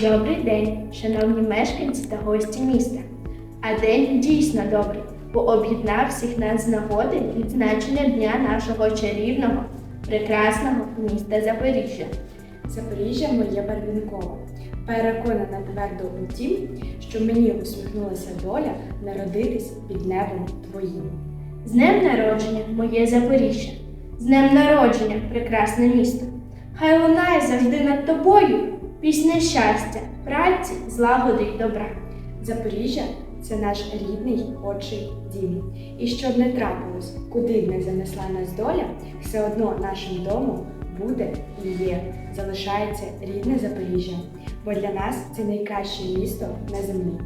Добрий день, шановні мешканці та гості міста. А день дійсно добрий, бо об'єднав всіх нас з нагоди відзначення дня нашого чарівного, прекрасного міста Запоріжжя. Запоріжжя моє барвінкове. Переконана твердо у тім, що мені усміхнулася доля народитись під небом твоїм. З днем народження, моє Запоріжжя, з днем народження, прекрасне місто. Хай лунає завжди над тобою пісня щастя, праці, злагоди й добра. Запоріжжя це наш рідний отчий дім. І щоб не трапилось, куди б не занесла нас доля, все одно нашим домом буде і є, залишається рідне Запоріжжя, бо для нас це найкраще місто на землі.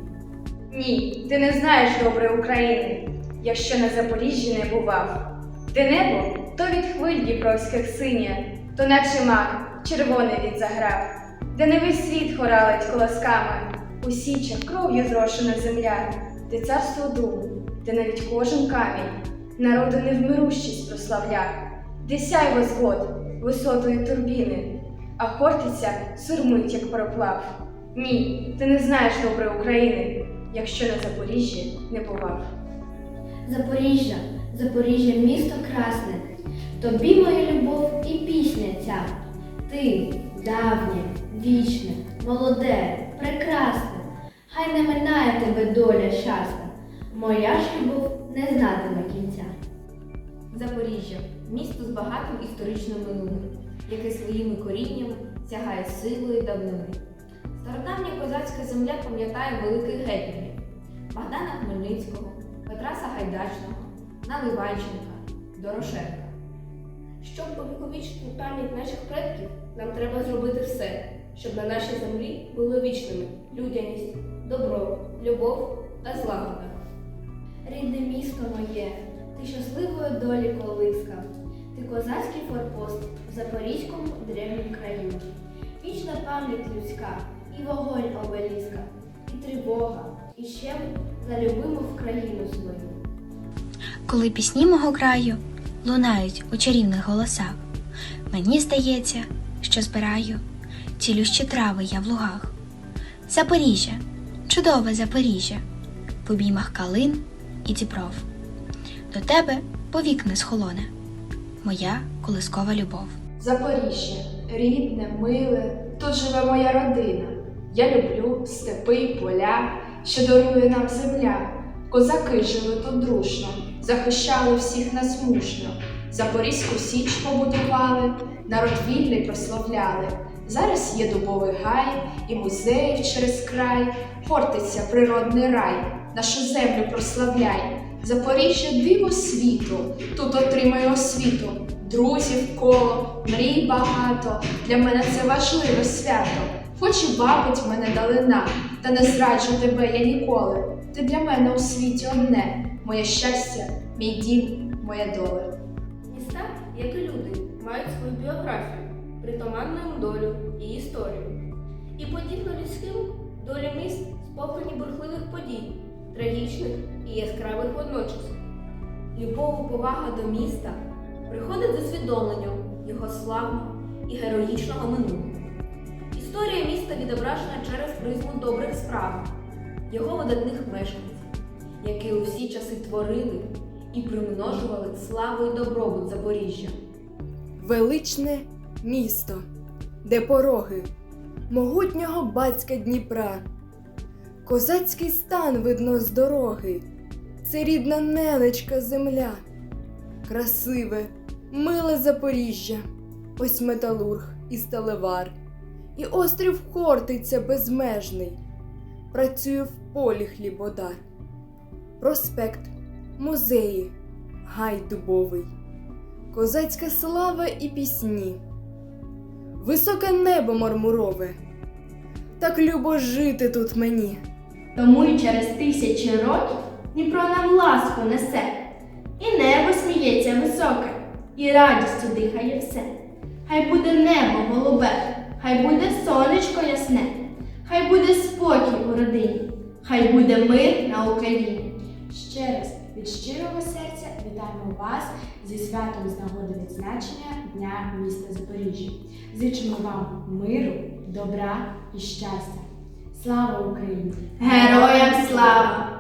Ні, ти не знаєш добре України, якщо на Запоріжжі не бував. Де небо, то від хвиль дніпровських синє, то наче мак червоний від заграв, де не весь світ хоралить колосками, у січах кров'ю зрошена земля, де царство думу, де навіть кожен камінь народу невмирущість прославля, де сяйво згод висотою турбіни, а хортиця сурмить, як пароплав. Ні, ти не знаєш добре України, якщо на Запоріжжі не бував. Запоріжжя, Запоріжжя, місто красне, тобі моя любов і пісня ця. Ти давнє, вічне, молоде, прекрасне, хай не минає тебе доля щасна, моя ж любов не знатиме кінця. Запоріжжя місто з багатим історичним минулим, яке своїми коріннями сягає силою давнини. Стародавня козацька земля пам'ятає великих гетьманів Богдана Хмельницького, Петра Сагайдачного, Наливайченка, Дорошенка. Щоб увіковічити пам'ять наших предків, нам треба зробити все, щоб на нашій землі були вічними людяність, добро, любов та злагода. Рідне місто моє, ти щасливої долі колиска, ти козацький форпост в Запорізькому древнім краю. Вічна пам'ять людська, і вогонь обеліска, і тривога, і ще за любиму в країну свою. Коли пісні мого краю лунають у чарівних голосах, мені здається, що збираю цілющі трави я в лугах. Запоріжжя, чудове Запоріжжя, в обіймах калин і дібров. До тебе повік не схолоне, моя колискова любов. Запоріжжя, рідне, миле, тут живе моя родина. Я люблю степи й поля, що дарує нам земля. Козаки жили тут дружно, захищали всіх нас мужньо. Запорізьку січ побудували, народ вільний прославляли. Зараз є дубовий гай і музеїв через край, Хортиця природний рай, нашу землю прославляй. Запоріжжя диво світу, тут отримаю освіту, друзів коло, мрій багато. Для мене це важливе свято. Хоч і бабить мене далина, та не зраджу тебе я ніколи. Ти для мене у світі одне, моє щастя, мій дім, моя доля. Міста, як і люди, мають свою біографію, притаманну долю і історію. І подібно людським, долі міст сповнені бурхливих подій, трагічних і яскравих водночас. Любов повага до міста приходить з усвідомленням його славного і героїчного минулого. Історія міста відображена через призму добрих справ, його видатних мешканців, які у всі часи творили і примножували славу і добробут Запоріжжя. Величне місто, де пороги могутнього батька Дніпра, козацький стан видно з дороги, це рідна ненечка земля, красиве, миле Запоріжжя, ось металург і сталевар, і острів Хортиця безмежний, працює в полі хлібодар, проспект, музеї, гай дубовий. Козацька слава і пісні, високе небо мармурове, так любо жити тут мені. Тому й через тисячі років Дніпро нам ласку несе, і небо сміється високе, і радістю дихає все. Хай буде небо голубе, хай буде сонечко ясне, хай буде спокій у родині, хай буде мир на Україні. Ще раз від щирого серця вітаємо вас зі святом з нагоди відзначення Дня міста Запоріжжя. Зичимо вам миру, добра і щастя. Слава Україні! Героям слава!